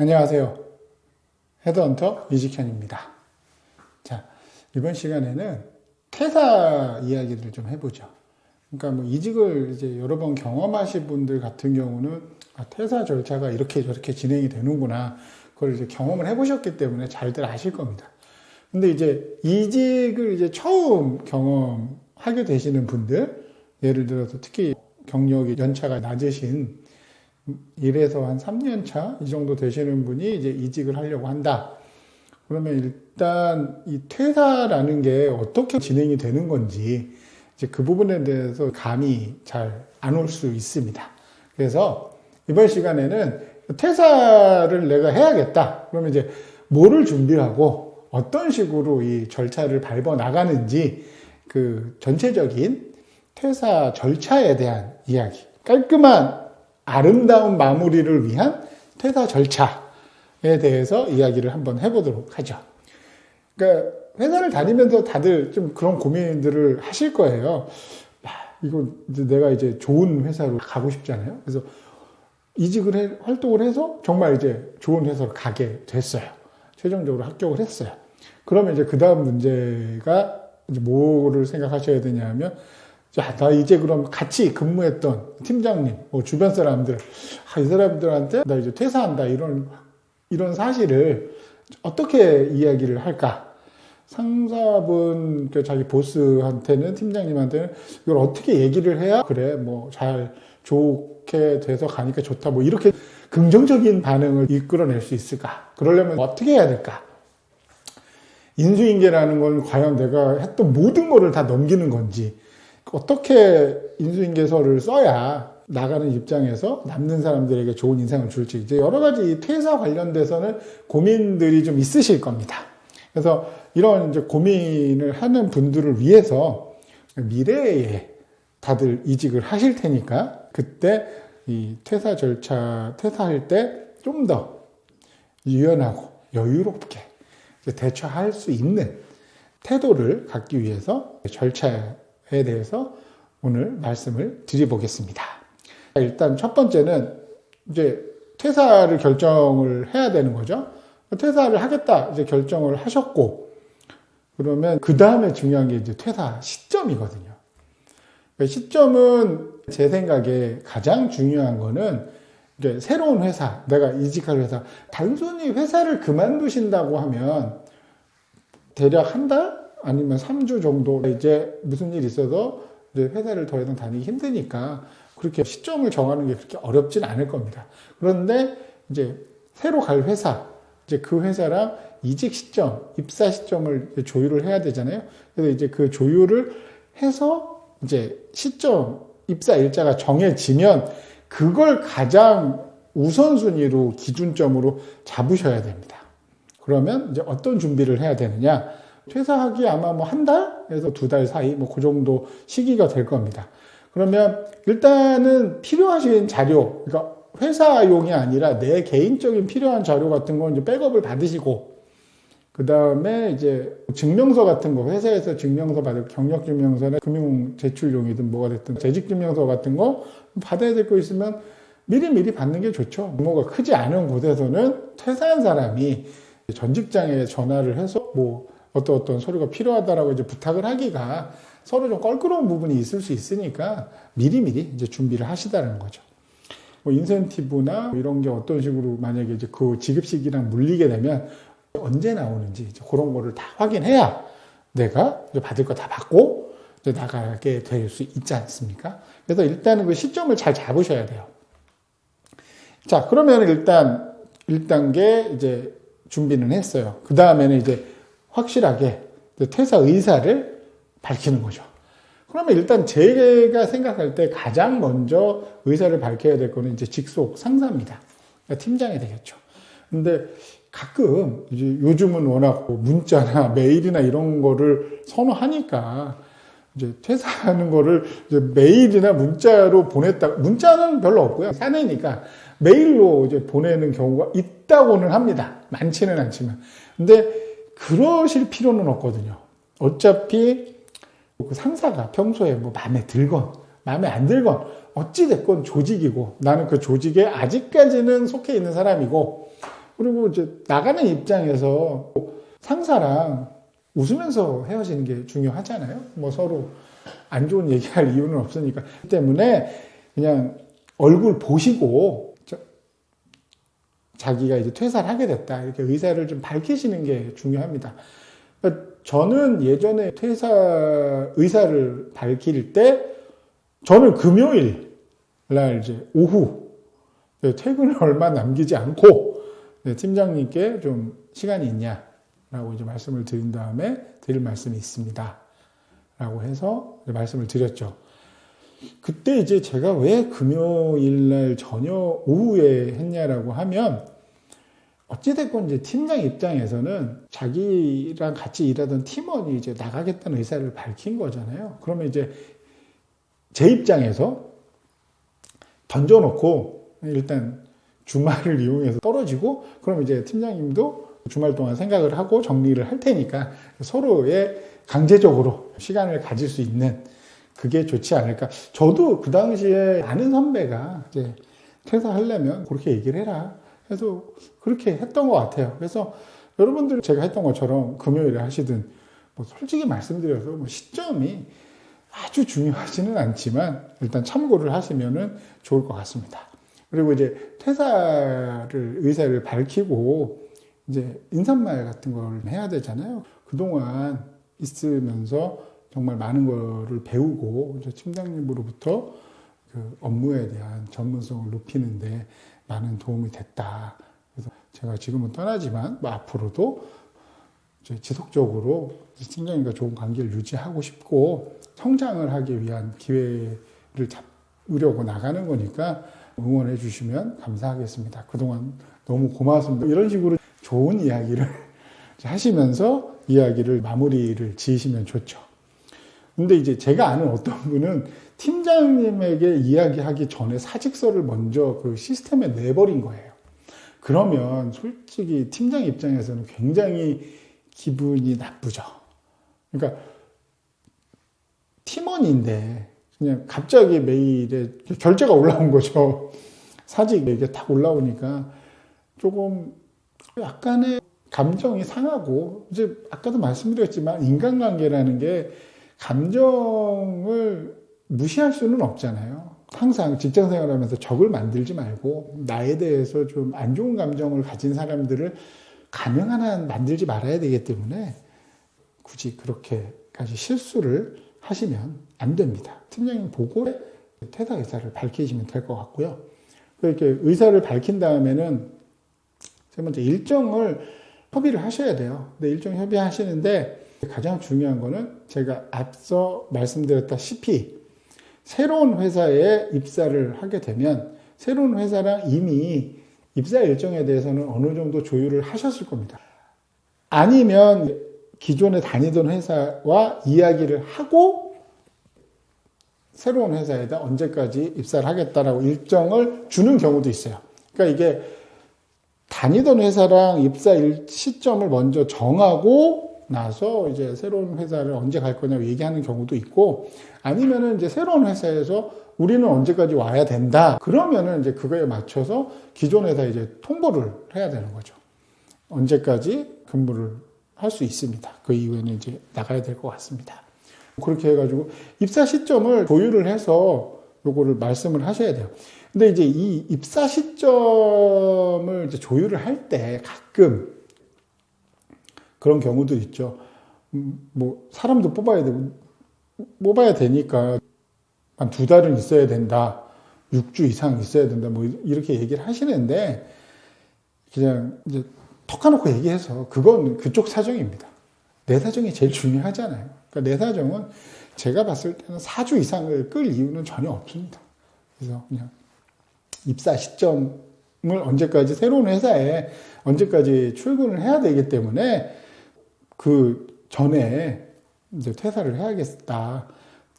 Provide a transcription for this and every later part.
안녕하세요. 헤드헌터 이직현입니다. 자, 이번 시간에는 퇴사 이야기를 좀 해보죠. 그러니까 뭐 이직을 이제 여러 번 경험하신 분들 같은 경우는 아, 퇴사 절차가 이렇게 저렇게 진행이 되는구나. 그걸 이제 경험을 해보셨기 때문에 잘들 아실 겁니다. 근데 이제 이직을 이제 처음 경험하게 되시는 분들, 예를 들어서 특히 경력이 연차가 낮으신 1에서 한 3년 차 이 정도 되시는 분이 이제 이직을 하려고 한다. 그러면 일단 이 퇴사라는 게 어떻게 진행이 되는 건지 이제 그 부분에 대해서 감이 잘 안 올 수 있습니다. 그래서 이번 시간에는 퇴사를 내가 해야겠다. 그러면 이제 뭐를 준비하고 어떤 식으로 이 절차를 밟아 나가는지 그 전체적인 퇴사 절차에 대한 이야기. 깔끔한 아름다운 마무리를 위한 퇴사 절차에 대해서 이야기를 한번 해보도록 하죠. 그러니까 회사를 다니면서 다들 좀 그런 고민들을 하실 거예요. 야, 이거 이제 내가 이제 좋은 회사로 가고 싶잖아요. 그래서 이직을 해, 활동을 해서 정말 이제 좋은 회사로 가게 됐어요. 최종적으로 합격을 했어요. 그러면 이제 그 다음 문제가 이제 뭐를 생각하셔야 되냐면 야, 나 이제 그럼 같이 근무했던 팀장님, 뭐 주변 사람들, 아, 이 사람들한테 나 이제 퇴사한다, 이런, 이런 사실을 어떻게 이야기를 할까? 상사분, 그 자기 보스한테는, 팀장님한테는 이걸 어떻게 얘기를 해야, 그래, 뭐, 잘, 좋게 돼서 가니까 좋다, 뭐, 이렇게 긍정적인 반응을 이끌어낼 수 있을까? 그러려면 어떻게 해야 될까? 인수인계라는 건 과연 내가 했던 모든 거를 다 넘기는 건지, 어떻게 인수인계서를 써야 나가는 입장에서 남는 사람들에게 좋은 인상을 줄지 이제 여러 가지 퇴사 관련돼서는 고민들이 좀 있으실 겁니다. 그래서 이런 이제 고민을 하는 분들을 위해서 미래에 다들 이직을 하실 테니까 그때 이 퇴사 절차 퇴사할 때 좀 더 유연하고 여유롭게 대처할 수 있는 태도를 갖기 위해서 절차 에 대해서 오늘 말씀을 드려보겠습니다. 일단 첫 번째는 이제 퇴사를 결정을 해야 되는 거죠. 퇴사를 하겠다 이제 결정을 하셨고 그러면 그 다음에 중요한 게 이제 퇴사 시점이거든요. 시점은 제 생각에 가장 중요한 거는 새로운 회사, 내가 이직할 회사, 단순히 회사를 그만두신다고 하면 대략 한 달? 아니면 3주 정도 이제 무슨 일이 있어서 이제 회사를 더 이상 다니기 힘드니까 그렇게 시점을 정하는 게 그렇게 어렵진 않을 겁니다. 그런데 이제 새로 갈 회사, 이제 그 회사랑 이직 시점, 입사 시점을 조율을 해야 되잖아요. 그래서 이제 그 조율을 해서 이제 시점, 입사 일자가 정해지면 그걸 가장 우선순위로 기준점으로 잡으셔야 됩니다. 그러면 이제 어떤 준비를 해야 되느냐? 퇴사하기 아마 뭐 한 달에서 두 달 사이 뭐 그 정도 시기가 될 겁니다. 그러면 일단은 필요하신 자료, 그러니까 회사용이 아니라 내 개인적인 필요한 자료 같은 거 이제 백업을 받으시고 그 다음에 이제 증명서 같은 거 회사에서 증명서 받을 경력 증명서나 금융 제출용이든 뭐가 됐든 재직 증명서 같은 거 받아야 될 거 있으면 미리 미리 받는 게 좋죠. 규모가 크지 않은 곳에서는 퇴사한 사람이 전 직장에 전화를 해서 뭐 어떤 어떤 서류가 필요하다라고 이제 부탁을 하기가 서로 좀 껄끄러운 부분이 있을 수 있으니까 미리미리 이제 준비를 하시다는 거죠. 뭐 인센티브나 이런 게 어떤 식으로 만약에 이제 그 지급식이랑 물리게 되면 언제 나오는지 이제 그런 거를 다 확인해야 내가 받을 거 다 받고 이제 나가게 될 수 있지 않습니까? 그래서 일단은 그 시점을 잘 잡으셔야 돼요. 자, 그러면 일단 1단계 이제 준비는 했어요. 그 다음에는 이제 확실하게 퇴사 의사를 밝히는 거죠. 그러면 일단 제가 생각할 때 가장 먼저 의사를 밝혀야 될 거는 이제 직속 상사입니다. 그러니까 팀장이 되겠죠. 근데 가끔 이제 요즘은 워낙 뭐 문자나 메일이나 이런 거를 선호하니까 이제 퇴사하는 거를 이제 메일이나 문자로 보냈다. 문자는 별로 없고요. 사내니까 메일로 이제 보내는 경우가 있다고는 합니다. 많지는 않지만. 근데 그러실 필요는 없거든요. 어차피 그 상사가 평소에 뭐 마음에 들건 마음에 안 들건 어찌됐건 조직이고 나는 그 조직에 아직까지는 속해 있는 사람이고 그리고 이제 나가는 입장에서 상사랑 웃으면서 헤어지는 게 중요하잖아요. 뭐 서로 안 좋은 얘기할 이유는 없으니까. 그 때문에 그냥 얼굴 보시고 저- 자기가 이제 퇴사를 하게 됐다. 이렇게 의사를 좀 밝히시는 게 중요합니다. 그러니까 저는 예전에 퇴사 의사를 밝힐 때 저는 금요일 날 이제 오후 네, 퇴근을 얼마 남기지 않고 네, 팀장님께 좀 시간이 있냐라고 이제 말씀을 드린 다음에 드릴 말씀이 있습니다. 라고 해서 말씀을 드렸죠. 그때 이제 제가 왜 금요일 날 저녁 오후에 했냐라고 하면 어찌됐건 이제 팀장 입장에서는 자기랑 같이 일하던 팀원이 이제 나가겠다는 의사를 밝힌 거잖아요. 그러면 이제 제 입장에서 던져놓고 일단 주말을 이용해서 떨어지고 그럼 이제 팀장님도 주말 동안 생각을 하고 정리를 할 테니까 서로의 강제적으로 시간을 가질 수 있는 그게 좋지 않을까. 저도 그 당시에 아는 선배가 이제 퇴사하려면 그렇게 얘기를 해라. 그래서 그렇게 했던 것 같아요. 그래서 여러분들 제가 했던 것처럼 금요일에 하시든 뭐 솔직히 말씀드려서 뭐 시점이 아주 중요하지는 않지만 일단 참고를 하시면은 좋을 것 같습니다. 그리고 이제 퇴사를 의사를 밝히고 이제 인사말 같은 걸 해야 되잖아요. 그동안 있으면서 정말 많은 거를 배우고 팀장님으로부터 그 업무에 대한 전문성을 높이는데 많은 도움이 됐다. 그래서 제가 지금은 떠나지만 뭐 앞으로도 지속적으로 팀장님과 좋은 관계를 유지하고 싶고 성장을 하기 위한 기회를 잡으려고 나가는 거니까 응원해 주시면 감사하겠습니다. 그동안 너무 고맙습니다. 이런 식으로 좋은 이야기를 하시면서 이야기를 마무리를 지으시면 좋죠. 근데 이제 제가 아는 어떤 분은 팀장님에게 이야기하기 전에 사직서를 먼저 그 시스템에 내버린 거예요. 그러면 솔직히 팀장 입장에서는 굉장히 기분이 나쁘죠. 그러니까 팀원인데 그냥 갑자기 메일에 결제가 올라온 거죠. 사직 이게 딱 올라오니까 조금 약간의 감정이 상하고 이제 아까도 말씀드렸지만 인간관계라는 게 감정을 무시할 수는 없잖아요. 항상 직장 생활하면서 적을 만들지 말고 나에 대해서 좀 안 좋은 감정을 가진 사람들을 가능한 한 만들지 말아야 되기 때문에 굳이 그렇게까지 실수를 하시면 안 됩니다. 팀장님 보고 퇴사 의사를 밝히시면 될 것 같고요. 이렇게 의사를 밝힌 다음에는 세 번째 일정을 협의를 하셔야 돼요. 근데 일정 협의하시는데 가장 중요한 거는 제가 앞서 말씀드렸다시피 새로운 회사에 입사를 하게 되면 새로운 회사랑 이미 입사 일정에 대해서는 어느 정도 조율을 하셨을 겁니다. 아니면 기존에 다니던 회사와 이야기를 하고 새로운 회사에다 언제까지 입사를 하겠다라고 일정을 주는 경우도 있어요. 그러니까 이게 다니던 회사랑 입사 시점을 먼저 정하고 나서 이제 새로운 회사를 언제 갈 거냐고 얘기하는 경우도 있고 아니면은 이제 새로운 회사에서 우리는 언제까지 와야 된다. 그러면은 이제 그거에 맞춰서 기존 회사 이제 통보를 해야 되는 거죠. 언제까지 근무를 할 수 있습니다. 그 이후에는 이제 나가야 될 것 같습니다. 그렇게 해가지고 입사 시점을 조율을 해서 요거를 말씀을 하셔야 돼요. 근데 이제 이 입사 시점을 이제 조율을 할 때 가끔 그런 경우도 있죠. 음, 뭐 사람도 뽑아야 되고 뽑아야 되니까 한 두 달은 있어야 된다. 6주 이상 있어야 된다. 뭐 이렇게 얘기를 하시는데 그냥 이제 턱하놓고 얘기해서 그건 그쪽 사정입니다. 내 사정이 제일 중요하잖아요. 그러니까 내 사정은 제가 봤을 때는 4주 이상을 끌 이유는 전혀 없습니다. 그래서 그냥 입사 시점을 언제까지 새로운 회사에 언제까지 출근을 해야 되기 때문에 그 전에 이제 퇴사를 해야겠다.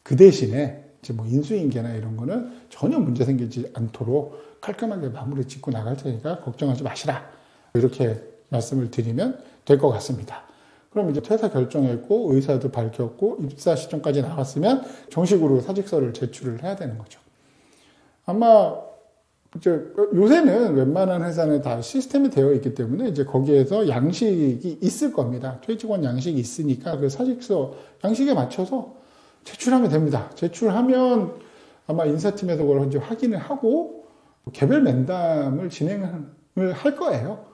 그 대신에 이제 뭐 인수인계나 이런 거는 전혀 문제 생기지 않도록 깔끔하게 마무리 짓고 나갈 테니까 걱정하지 마시라. 이렇게 말씀을 드리면 될 것 같습니다. 그럼 이제 퇴사 결정했고 의사도 밝혔고 입사 시점까지 나왔으면 정식으로 사직서를 제출을 해야 되는 거죠. 아마 이제 요새는 웬만한 회사는 다 시스템이 되어 있기 때문에 이제 거기에서 양식이 있을 겁니다. 퇴직원 양식이 있으니까 그 사직서 양식에 맞춰서 제출하면 됩니다. 제출하면 아마 인사팀에서 그걸 이제 확인을 하고 개별 면담을 진행을 할 거예요.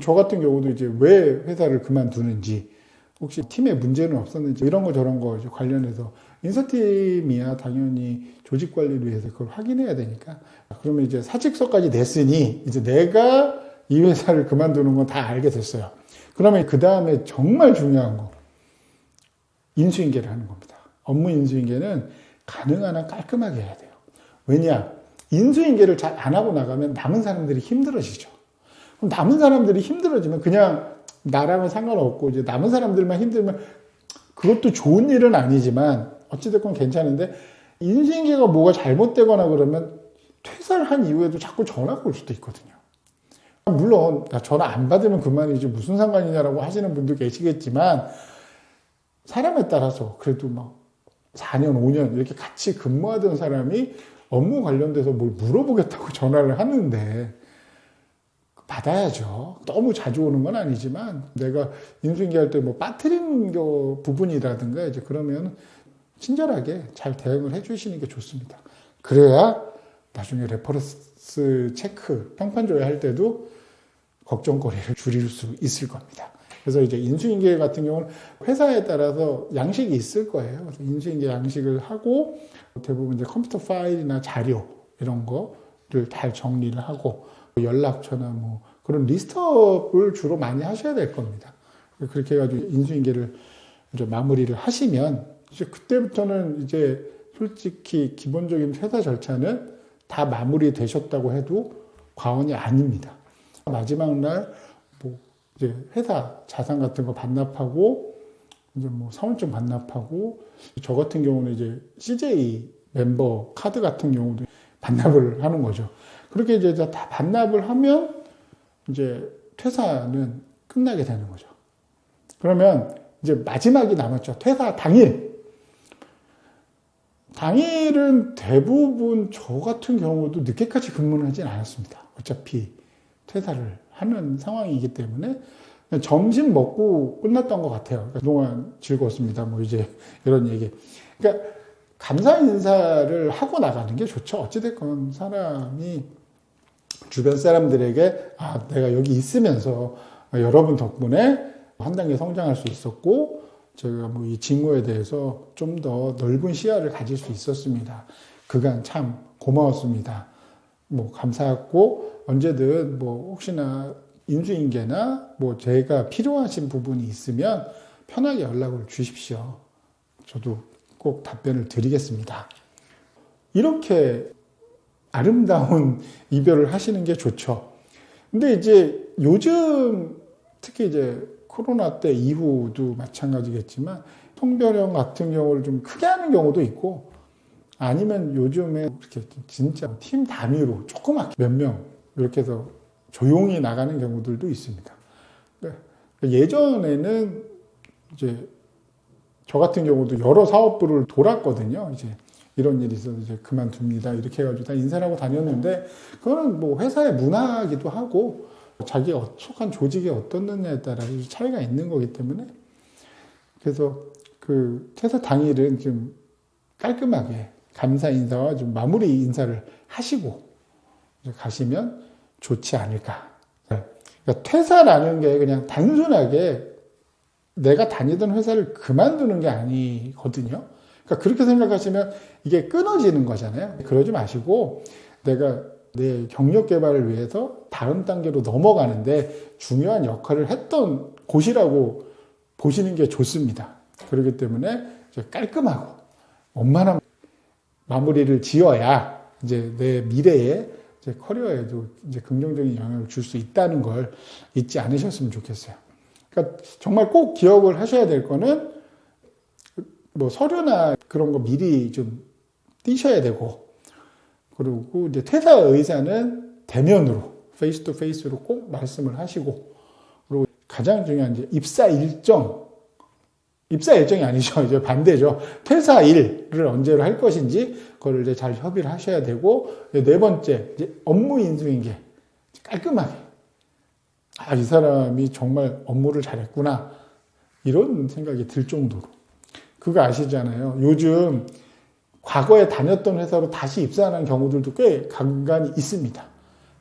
저 같은 경우도 이제 왜 회사를 그만두는지 혹시 팀에 문제는 없었는지 이런 거 저런 거 관련해서 인사팀이야 당연히 조직 관리를 위해서 그걸 확인해야 되니까 그러면 이제 사직서까지 냈으니 이제 내가 이 회사를 그만두는 건 다 알게 됐어요. 그러면 그 다음에 정말 중요한 거 인수인계를 하는 겁니다. 업무 인수인계는 가능한 한 깔끔하게 해야 돼요. 왜냐 인수인계를 잘 안 하고 나가면 남은 사람들이 힘들어지죠. 그럼 남은 사람들이 힘들어지면 그냥 나랑은 상관없고 이제 남은 사람들만 힘들면 그것도 좋은 일은 아니지만 어찌됐건 괜찮은데 인수인계가 뭐가 잘못되거나 그러면 퇴사를 한 이후에도 자꾸 전화가 올 수도 있거든요. 물론 전화 안 받으면 그만이지 무슨 상관이냐라고 하시는 분도 계시겠지만 사람에 따라서 그래도 막 4년, 5년 이렇게 같이 근무하던 사람이 업무 관련돼서 뭘 물어보겠다고 전화를 하는데 받아야죠. 너무 자주 오는 건 아니지만 내가 인수인계 할 때 뭐 빠뜨린 거 부분이라든가 이제 그러면 친절하게 잘 대응을 해주시는 게 좋습니다. 그래야 나중에 레퍼런스 체크 평판 조회 할 때도 걱정거리를 줄일 수 있을 겁니다. 그래서 이제 인수인계 같은 경우는 회사에 따라서 양식이 있을 거예요. 그래서 인수인계 양식을 하고 대부분 이제 컴퓨터 파일이나 자료 이런 거를 잘 정리를 하고 연락처나 뭐 그런 리스트업을 주로 많이 하셔야 될 겁니다. 그렇게 해가지고 인수인계를 이제 마무리를 하시면 이제 그때부터는 이제 솔직히 기본적인 회사 절차는 다 마무리 되셨다고 해도 과언이 아닙니다. 마지막 날 뭐 이제 회사 자산 같은 거 반납하고 이제 뭐 사원증 반납하고 저 같은 경우는 이제 CJ 멤버 카드 같은 경우도 반납을 하는 거죠. 그렇게 이제 다 반납을 하면 이제 퇴사는 끝나게 되는 거죠. 그러면 이제 마지막이 남았죠. 퇴사 당일. 당일은 대부분 저 같은 경우도 늦게까지 근무는 하진 않았습니다. 어차피 퇴사를 하는 상황이기 때문에 점심 먹고 끝났던 것 같아요. 그동안 즐거웠습니다. 뭐 이제 이런 얘기. 그러니까 감사 인사를 하고 나가는 게 좋죠. 어찌됐건 사람이 주변 사람들에게 아, 내가 여기 있으면서 여러분 덕분에 한 단계 성장할 수 있었고 제가 뭐 이 직무에 대해서 좀 더 넓은 시야를 가질 수 있었습니다. 그간 참 고마웠습니다. 뭐 감사했고 언제든 뭐 혹시나 인수인계나 뭐 제가 필요하신 부분이 있으면 편하게 연락을 주십시오. 저도 꼭 답변을 드리겠습니다. 이렇게 아름다운 이별을 하시는 게 좋죠. 근데 이제 요즘 특히 이제 코로나 때 이후도 마찬가지겠지만 통별형 같은 경우를 좀 크게 하는 경우도 있고 아니면 요즘에 이렇게 진짜 팀 단위로 조그맣게 몇 명 이렇게 해서 조용히 나가는 경우들도 있습니다. 그러니까 예전에는 이제 저 같은 경우도 여러 사업부를 돌았거든요. 이제 이런 일이 있어서 이제 그만둡니다. 이렇게 해가지고 다 인사를 하고 다녔는데 그거는 뭐 회사의 문화이기도 하고 자기 속한 조직이 어떻느냐에 따라 차이가 있는 거기 때문에 그래서 그 퇴사 당일은 좀 깔끔하게 감사 인사와 좀 마무리 인사를 하시고 가시면 좋지 않을까. 그러니까 퇴사라는 게 그냥 단순하게 내가 다니던 회사를 그만두는 게 아니거든요. 그러니까 그렇게 생각하시면 이게 끊어지는 거잖아요. 그러지 마시고 내가 내 경력 개발을 위해서 다음 단계로 넘어가는데 중요한 역할을 했던 곳이라고 보시는 게 좋습니다. 그렇기 때문에 깔끔하고 원만한 마무리를 지어야 이제 내 미래에 이제 커리어에도 이제 긍정적인 영향을 줄 수 있다는 걸 잊지 않으셨으면 좋겠어요. 그러니까 정말 꼭 기억을 하셔야 될 거는 뭐 서류나 그런 거 미리 좀 띄셔야 되고 그리고 이제 퇴사 의사는 대면으로 페이스 투 페이스로 꼭 말씀을 하시고 그리고 가장 중요한 이제 입사 일정 입사 일정이 아니죠. 이제 반대죠. 퇴사 일을 언제로 할 것인지 그걸 이제 잘 협의를 하셔야 되고 네 번째 이제 업무 인수인계 깔끔하게 아 이 사람이 정말 업무를 잘했구나 이런 생각이 들 정도로 그거 아시잖아요. 요즘 과거에 다녔던 회사로 다시 입사하는 경우들도 꽤 간간히 있습니다.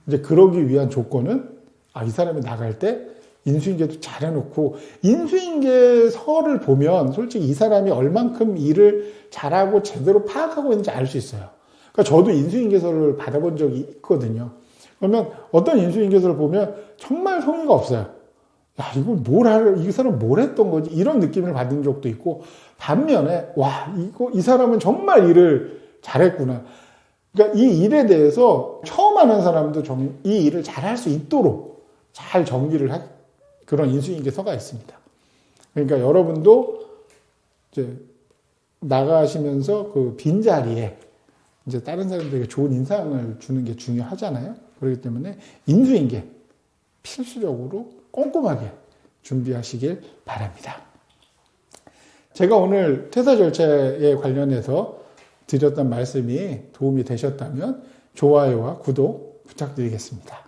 이제 그러기 위한 조건은 아 이 사람이 나갈 때 인수인계도 잘 해놓고 인수인계서를 보면 솔직히 이 사람이 얼만큼 일을 잘하고 제대로 파악하고 있는지 알 수 있어요. 그러니까 저도 인수인계서를 받아본 적이 있거든요. 그러면 어떤 인수인계서를 보면 정말 성의가 없어요. 야, 이걸 뭘 할, 이 사람 뭘 했던 거지? 이런 느낌을 받은 적도 있고, 반면에, 와, 이거, 이 사람은 정말 일을 잘했구나. 그러니까 이 일에 대해서 처음 하는 사람도 정, 이 일을 잘 할 수 있도록 잘 정리를 한 그런 인수인계서가 있습니다. 그러니까 여러분도 이제 나가시면서 그 빈자리에 이제 다른 사람들에게 좋은 인상을 주는 게 중요하잖아요. 그렇기 때문에 인수인계 필수적으로 꼼꼼하게 준비하시길 바랍니다. 제가 오늘 퇴사 절차에 관련해서 드렸던 말씀이 도움이 되셨다면 좋아요와 구독 부탁드리겠습니다.